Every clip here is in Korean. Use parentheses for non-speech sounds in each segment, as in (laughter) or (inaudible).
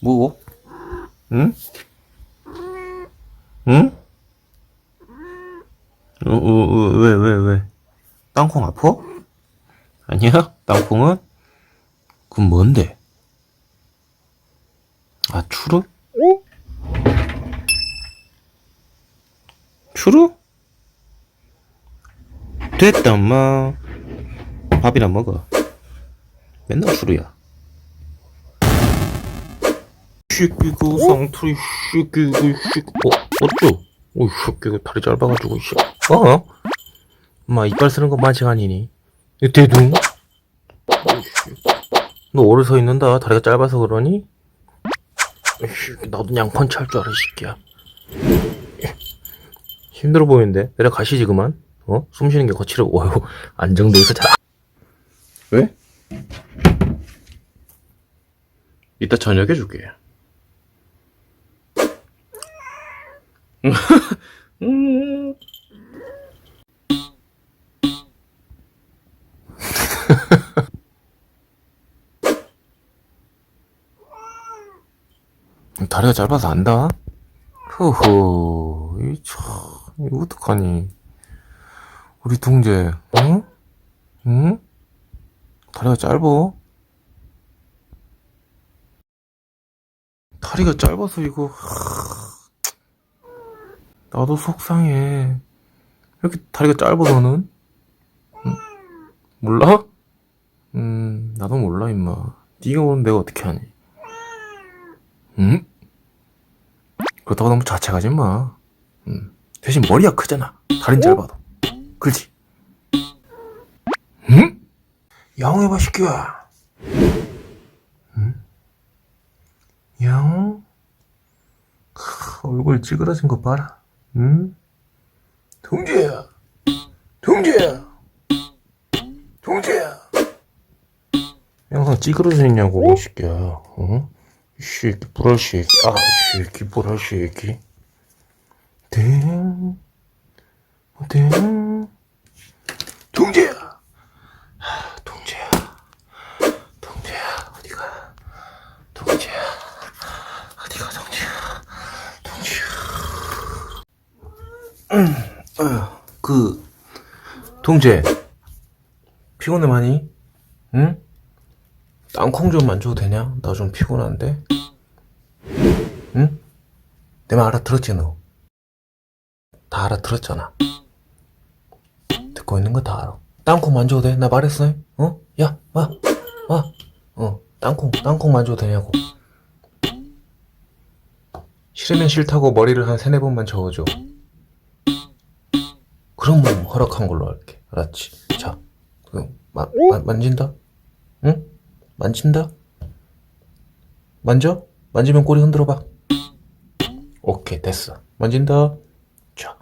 뭐? 응? 응? 어, 어, 어, 왜, 왜, 왜? 땅콩 아파? 아니야? 땅콩은? 그럼 뭔데? 아, 추루? 추루? 됐다, 엄마. 밥이나 먹어. 맨날 추루야. 새끼고 쌍투리 새끼고 새끼 어? 어쩌? 오 새끼가 다리 짧아가지고 씨. 어? 엄마 이빨 쓰는 거 만식 아니니? 이 대둥? 너 오래 서 있는다 다리가 짧아서 그러니? 씨, 나도 양펀치 할 줄 알아 이 새끼야 힘들어 보이는데 내려가시지 그만 어? 숨 쉬는 게 거칠어 (laughs) 어휴 안정돼 있어 잘 왜? 이따 저녁에 줄게 음. (laughs) 다리가 짧아서 안다. 허허, 이 참, 이거 어떡하니? 우리 동재, 응? 응? 다리가 짧어? 다리가 짧아서 이거, 하... 나도 속상해. 이렇게 다리가 짧아? 응? 몰라? 음, 나도 몰라, 임마. 네가 오는 내가 어떻게 하니? 응? 그렇다고 너무 자책하지 마. 음. 대신 머리가 크잖아. 다리는 짧아도. 그렇지? 응? 야옹해봐, 새끼야. 응? 야옹? 크, 얼굴 찌그러진 거 봐라. 응? 동재야. 동재야. 동재야. 항상 찌그러져 있냐고, 이 새끼야. 응? 이 새끼, 불알 새끼. 아, 이 새끼, 불알 새끼. 땡. 땡. 동재야. 하, 동재야. 동재야, 어디가? 동재야. 어디가, 동재야. 동재야. 음, 어, (clears throat) 그, 동재. 피곤해 많이? 응? 땅콩 좀 만져도 되냐? 나 좀 피곤한데? 응? 내 말 알아들었지, 너? 다 알아들었잖아. 듣고 있는 거 다 알아. 땅콩 만져도 돼? 나 말했어? 어? 야, 와, 와. 어, 땅콩, 땅콩 만져도 되냐고. 싫으면 싫다고 머리를 한 세네 번만 저어줘. 그럼 뭐 허락한 걸로 할게. 알았지? 자, 그, 마, 마, 만진다? 응? 만진다? 만져? 만지면 꼬리 흔들어 봐. 오케이, 됐어. 만진다. 자.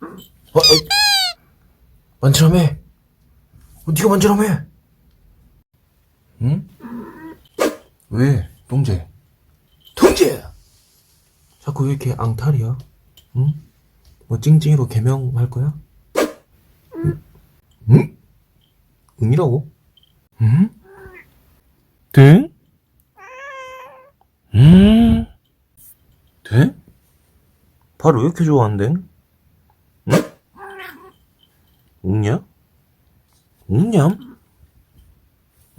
어, 에이. 만지라며. 어, 네가 만지라며. 응? 왜, 동재? 동재! 자꾸 왜 이렇게 앙탈이야? 응? 뭐 찡찡이로 개명할 거야? 응? 응? 응이라고? 응? 돼? 음? 돼? 발왜 이렇게 좋아한대? 응? 웃냐? 웃냠?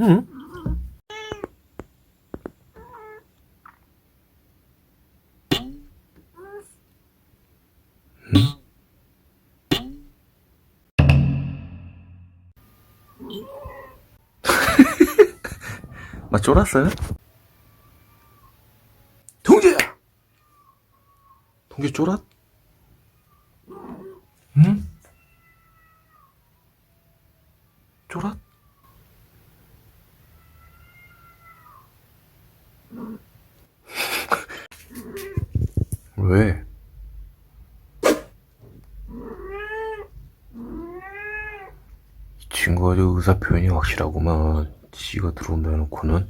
응? 막 쫄았어요? 동재야! 동재 쫄았? 응? 쫄았? (laughs) 왜? 이 친구가 아주 의사 표현이 확실하구만. 지가 들어온다 해놓고는.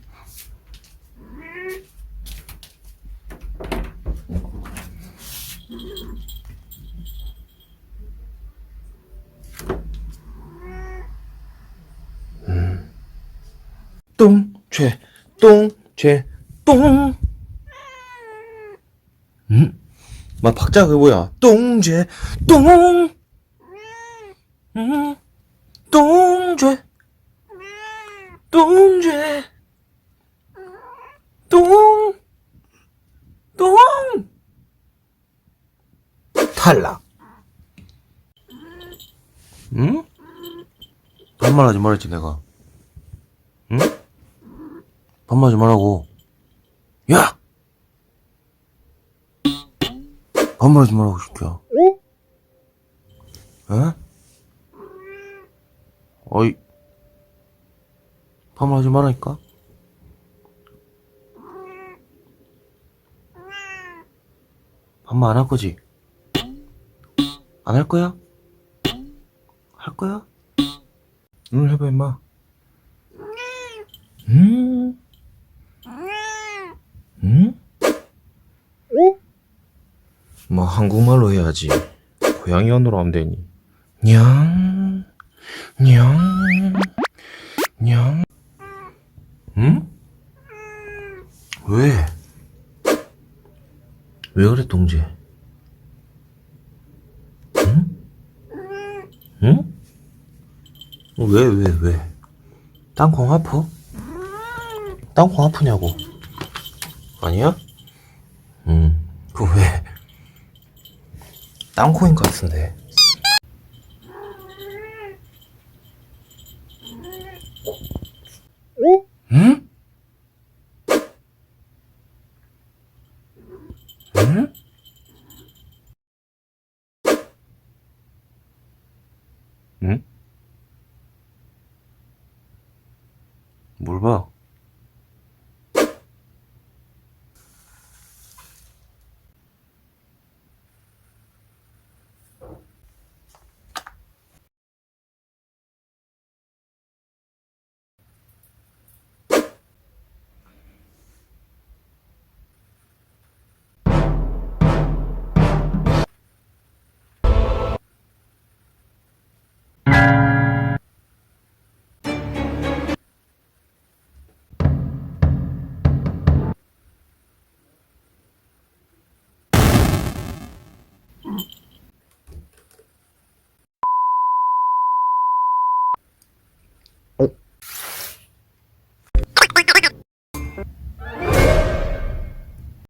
똥, 죄, 똥, 죄, 똥. 응? 막 박자 그 뭐야? 똥죄, 똥! 응? 똥죄, 똥죄, 똥, 똥! 탈락. 응? 반말하지 말했지, 내가. 응? 반말하지 말라고. 야! 반말하지 말라고, 시켜. 에? 어이. 반말하지 말라니까? 반말 안 할 거지? 안 할 거야? 할 거야? 응, 해봐, 임마. 음? 응? 뭐 한국말로 해야지. 고양이 언어로 하면 되니. 냥, 냥, 냥. 응? 왜? 왜 그래, 동재? 응? 응? 어, 왜, 왜, 왜? 땅콩 아파? 땅콩 아프냐고? 아니야? 응. 그 왜? 땅콩인 것 같은데. 뭘 봐?